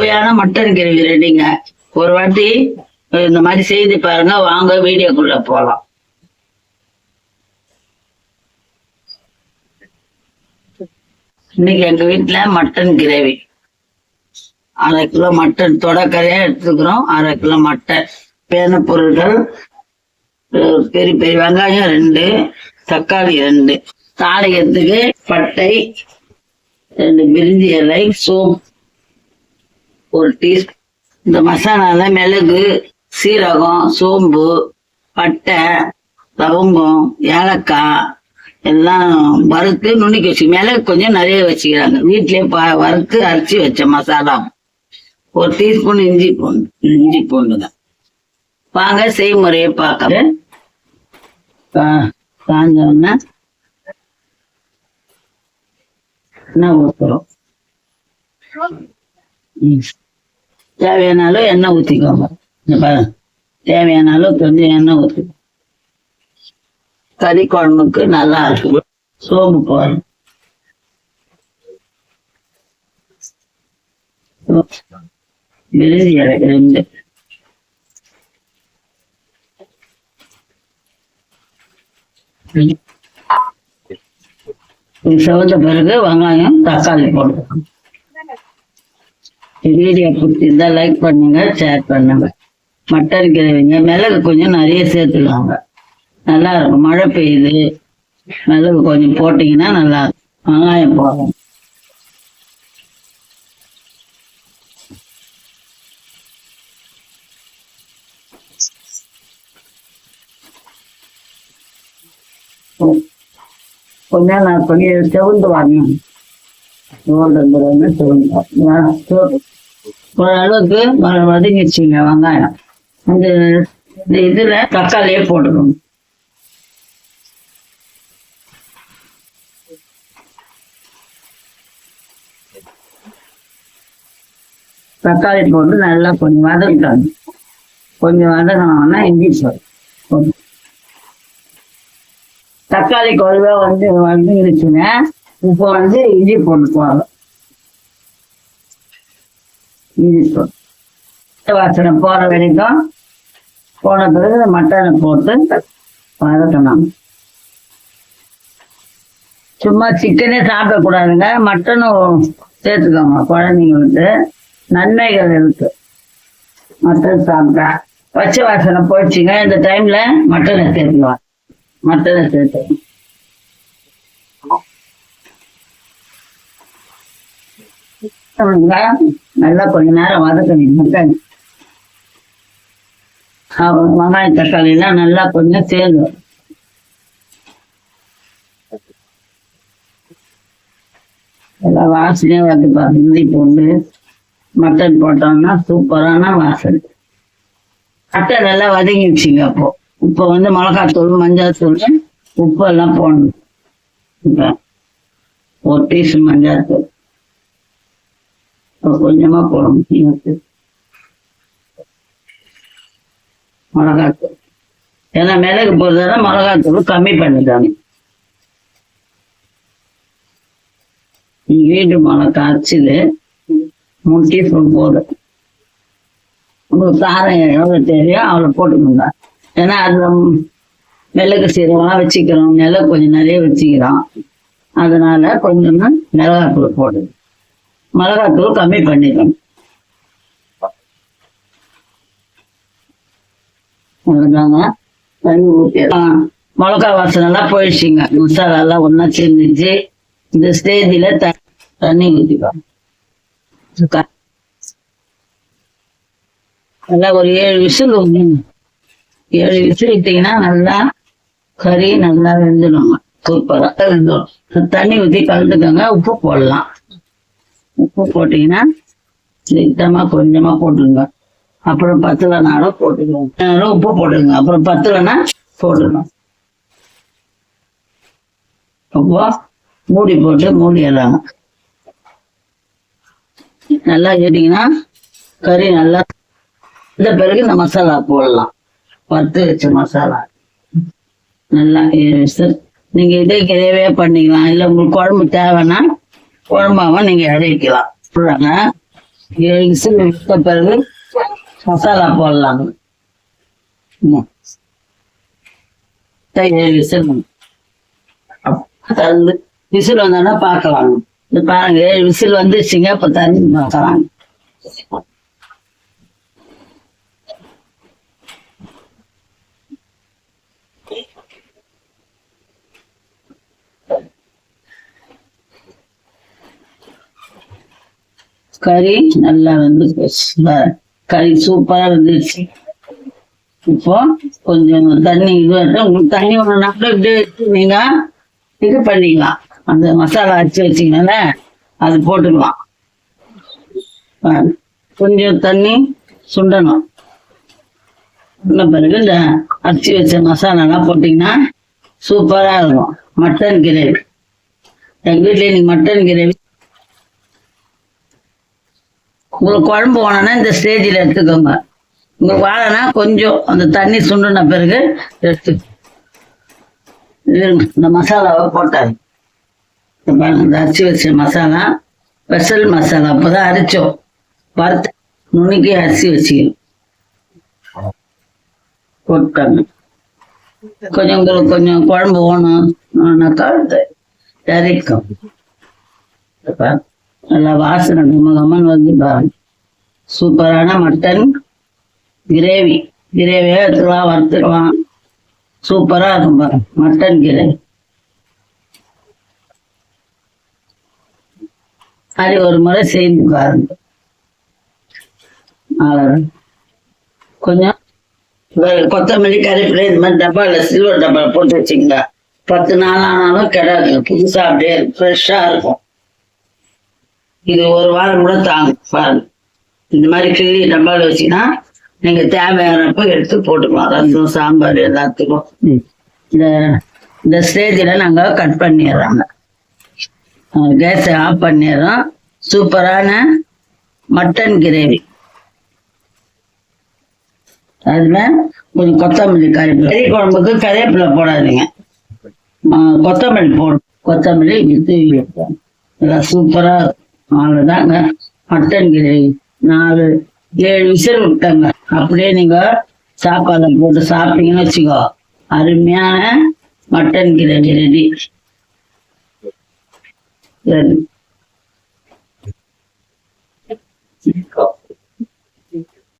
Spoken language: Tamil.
சுவையான மட்டன் கிரேவி ரெடிங்க ஒரு வாட்டி இந்த மாதிரி செய்து பாருங்க வாங்க வீடியோக்குள்ள போலாம். இன்னைக்கு எங்க வீட்டுல மட்டன் கிரேவி. அரை கிலோ மட்டன் தொடக்கரையா எடுத்துக்கிறோம். அரை கிலோ மட்டன். பேன பொருட்கள் பெரிய பெரிய வெங்காயம் ரெண்டு தக்காளி ரெண்டு. தாளிக்கிறதுக்கு பட்டை ரெண்டு பிரிஞ்சி இலை சோப் ஒரு டீஸ்பூன் இந்த மசாலால மிளகு சீரகம் சோம்பு பட்டை லவங்கம் ஏலக்காய் எல்லாம் வறுத்து நுணுக்கி வச்சு மிளகு கொஞ்சம் நிறைய வச்சுக்கிறாங்க. வீட்லயே ப- வறுத்து அரைச்சி வச்ச மசாலா. ஒரு டீஸ்பூன் இஞ்சி பூண்டு இஞ்சி பூண்டு தான். வாங்க செய்முறையை பார்க்க காஞ்சோன்னா எண்ணெய் ஊற்றுறோம். தேவையான அளவு எண்ணெய் ஊற்றிக்கோங்க தேவையான அளவு கொஞ்சம் எண்ணெய் ஊற்றி கறி குழம்புக்கு நல்லா இருக்கும். சோம்பு போடணும் விருதி ரெண்டு செவந்த பிறகு வெங்காயம் தக்காளி போட்டுக்கணும் வீடியோ பிடிச்சிருந்தா லைக் பண்ணுங்க ஷேர் பண்ணுங்க. மட்டன் கிரேவிங்க மிளகு கொஞ்சம் நிறைய சேர்த்துக்கோங்க. நல்லா இருக்கும். மழை பெய்யுது மிளகு கொஞ்சம் போட்டிங்கன்னா நல்லா இருக்கும். வெங்காயம் போகும் கொஞ்சம் நான் கொஞ்சம் செவந்து வரணும். ஓரளவுக்கு வதங்கிடுச்சிங்க வெங்காயம் இந்த இந்த இதுல தக்காளியே போடணும் தக்காளி போட்டு நல்லா கொஞ்சம் வதக்கிட்டாங்க கொஞ்சம் வதங்கினோம்னா இங்கிலீஷ் வரும் தக்காளி குழம்பா வந்து வதங்கிடுச்சுன்னா இப்போ வந்து இஞ்சி போட்டுக்குவாங்க இஞ்சி போட்டு வாசனை போற வரைக்கும் போன பிறகு மட்டனை போட்டு வதக்கணும். சும்மா சிக்கனே சாப்பிடக்கூடாதுங்க மட்டனும் சேர்த்துக்கோங்க குழந்தைங்களுக்கு. நன்மைகள் இருக்கு. மட்டன் சாப்பிட்டா. பச்சை வாசனை போயிடுச்சுங்க. இந்த டைம்ல மட்டனை சேர்த்துக்குவாங்க மட்டனை சேர்த்துக்கணும் நல்லா கொஞ்ச நேரம் வதக்கணும் மட்டன் அப்புறம் தக்காளி எல்லாம் நல்லா கொஞ்சம் சேர்ந்து. எல்லாம் வாசனையா வந்து இந்தி பூண்டு மட்டன் போட்டோம்னா சூப்பரான வாசனை. மட்டன் நல்லா வதங்கிடுச்சுங்க அப்போ. இப்போ வந்து மிளகாத்தூள் மஞ்சள் தூள் உப்பு எல்லாம் போடணும். இப்போ ஒரு டீஸ்பூன் மஞ்சள் தூள். கொஞ்சமா போடணும் எனக்கு மிளகாத்தூள். ஏன்னா மிளகு போடுறதால மிளகாத்தூள் கம்மி பண்ணிட்டாங்க. வீட்டு மிளகா அரைச்சது மூணு டீஸ்பூன் போதும் உங்களுக்கு காரம் எவ்வளோ தேவையோ அவ்வளோ போட்டுக்கோங்க. ஏன்னா அதுல மிளகு சீரகம்லாம் வச்சுக்கிறோம். மிளகு கொஞ்சம் நிறைய வச்சுக்கிறோம். அதனால கொஞ்சமா மிளகாத்தூள் போடுது மிளகாத்தூள் கம்மி பண்ணிக்கணும். அவ்வளோதாங்க தண்ணி ஊற்றிடலாம் மிளகா வாசனை எல்லாம் போயிடுச்சுங்க. மசாலா எல்லாம் ஒன்றா சேர்ந்துச்சு இந்த ஸ்டேஜில் த தண்ணி ஊற்றிக்கலாம் நல்லா ஒரு ஏழு விசில் ஏழு விசில் விட்டீங்கன்னா நல்லா கறி நல்லா வெந்துடுங்க. சூப்பராக வெந்துடும். தண்ணி ஊற்றி கலந்துக்கோங்க. உப்பு போடலாம். உப்பு போட்டீங்கன்னா லிட்டமா கொஞ்சமா போட்டுருங்க. அப்புறம் பத்தலைனாலும் போட்டுக்கோங்க. உப்பு போட்டுருங்க அப்புறம் பத்தலைன்னா போட்டுக்கணும் அப்போ மூடி போட்டு மூடிடுறாங்க நல்லா கேட்டீங்கன்னா கறி நல்லா இந்த பிறகு இந்த மசாலா போடலாம். வறுத்து வச்ச மசாலா. நல்லா ஏழு நீங்க இதே கிரேவே பண்ணிக்கலாம். இல்லை உங்களுக்கு குழம்பு தேவைன்னா குழம்பாவும் நீங்க இறக்கிக்கலாம் சொல்றாங்க ஏழு விசில் விட்ட பிறகு மசாலா போடலாம். ம். ஏழு விசில். தந்து விசில் வந்தோன்னா பார்க்கலாம். இது பாருங்க ஏழு விசில் வந்துருச்சுங்க இப்போ தண்ணி பார்க்கலாம். கறி நல்லா வந்து கறி சூப்பரா வந்துருச்சு இப்போ கொஞ்சம் தண்ணி இது உங்களுக்கு தண்ணி ஒன்று இப்படியே எடுத்து நீங்க இது பண்ணிக்கலாம். அந்த மசாலா அரைச்சி வச்சீங்கல்ல அது போட்டுக்கலாம். கொஞ்சம் தண்ணி சுண்டணும். சுண்ட பிறகு இந்த அரிசி வச்ச மசாலாலாம் போட்டிங்கன்னா சூப்பராக இருக்கும். Mutton gravy. எங்கள் வீட்டில் இன்னைக்கு மட்டன் கிரேவி உங்களுக்கு குழம்பு வேணும்னா இந்த ஸ்டேஜில் எடுத்துக்கோங்க. உங்களுக்கு வாழைனா கொஞ்சம் அந்த தண்ணி சுண்டுன பிறகு எடுத்து இந்த மசாலாவை போட்டாரு. இந்த அரிசி வச்ச மசாலா ஸ்பெஷல் மசாலா அப்போதான் அரைச்சோம். வறுத்து நுணுக்கி அரிசி வச்சுக்கணும். போட்டாங்க. கொஞ்சம் உங்களுக்கு கொஞ்சம் குழம்பு வேணும்னாக்கா இறக்கும் இந்த நல்லா வாசனை கம வந்து சூப்பரான மட்டன். கிரேவி. கிரேவியாக எடுத்துக்கலாம் வறுத்துக்கலாம் சூப்பராக இருக்கும் பாருங்க மட்டன் கிரேவி. அது ஒரு முறை செய்து பாருங்க. கொஞ்சம் கொத்தமல்லி கறிவேப்பிலை இது மாதிரி டப்பாவில் சில்வர் டப்பாவில் போட்டு வச்சிங்களா? பத்து நாள் ஆனாலும் கிடையாது புதுசாக அப்படியே ஃப்ரெஷ்ஷாக இருக்கும். இது ஒரு வாரம் கூட தாங்கும் பாருங்க. இந்த மாதிரி கிள்ளி டப்பால வச்சீங்கன்னா நீங்க தேவையானப்ப எடுத்து போட்டுக்கலாம். ரசம் சாம்பார் எல்லாத்துக்கும். இந்த இந்த ஸ்டேஜில் நாங்க கட் பண்ணிடுறாங்க. கேஸை ஆஃப் பண்ணிடுறோம். சூப்பரான மட்டன் கிரேவி. அதுல கொஞ்சம் கொத்தமல்லி கறிவேப்பிலை கறி குழம்புக்கு கறிவேப்பிலை போடாதீங்க. கொத்தமல்லி போடும் கொத்தமல்லி வித்து வைப்போம் இதெல்லாம் சூப்பரா இருக்கும். அவ்வளவுதாங்க. மட்டன் கிரேவி நாலு ஏழு விசில் விட்டாங்க அப்படியே நீங்க சாப்பாடு போட்டு சாப்பிட்டீங்கன்னு வச்சுக்கோ. அருமையான மட்டன் கிரேவி ரெடி. சரி